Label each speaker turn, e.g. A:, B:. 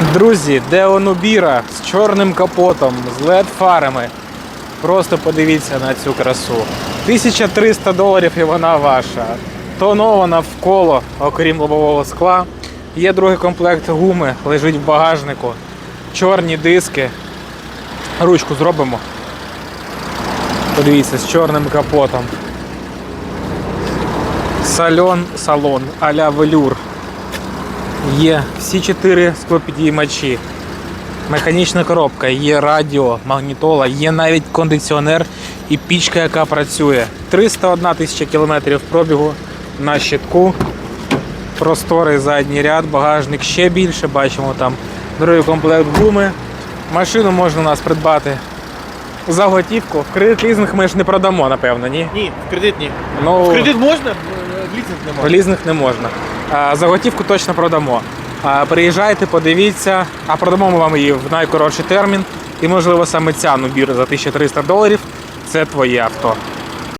A: Друзі, Деонубіра з чорним капотом, з led фарами. Просто подивіться на цю красу. 1300 доларів і вона ваша. Тонована в коло, окрім лобового скла. Є другий комплект гуми, лежить в багажнику. Чорні диски. Ручку зробимо. Подивіться, з чорним капотом. Сальон салон а-ля велюр. Є всі чотири склопідіймачі. Механічна коробка, є радіо, магнітола, є навіть кондиціонер і пічка, яка працює. 301 тисяча кілометрів пробігу на щитку. Просторий задній ряд, багажник ще більше, бачимо там другий комплект гуми. Машину можна у нас придбати за готівку. В кредит лізинг ми ж не продамо, напевно, ні?
B: Ні, в кредит ні.
A: Ну,
B: В кредит можна, в лізинг не
A: в
B: можна.
A: лізинг не можна. А, За готівку точно продамо. Приїжджайте, подивіться, а продамо ми вам її в найкоротший термін. І, можливо, саме ця нубір за 1300 доларів це твоє авто.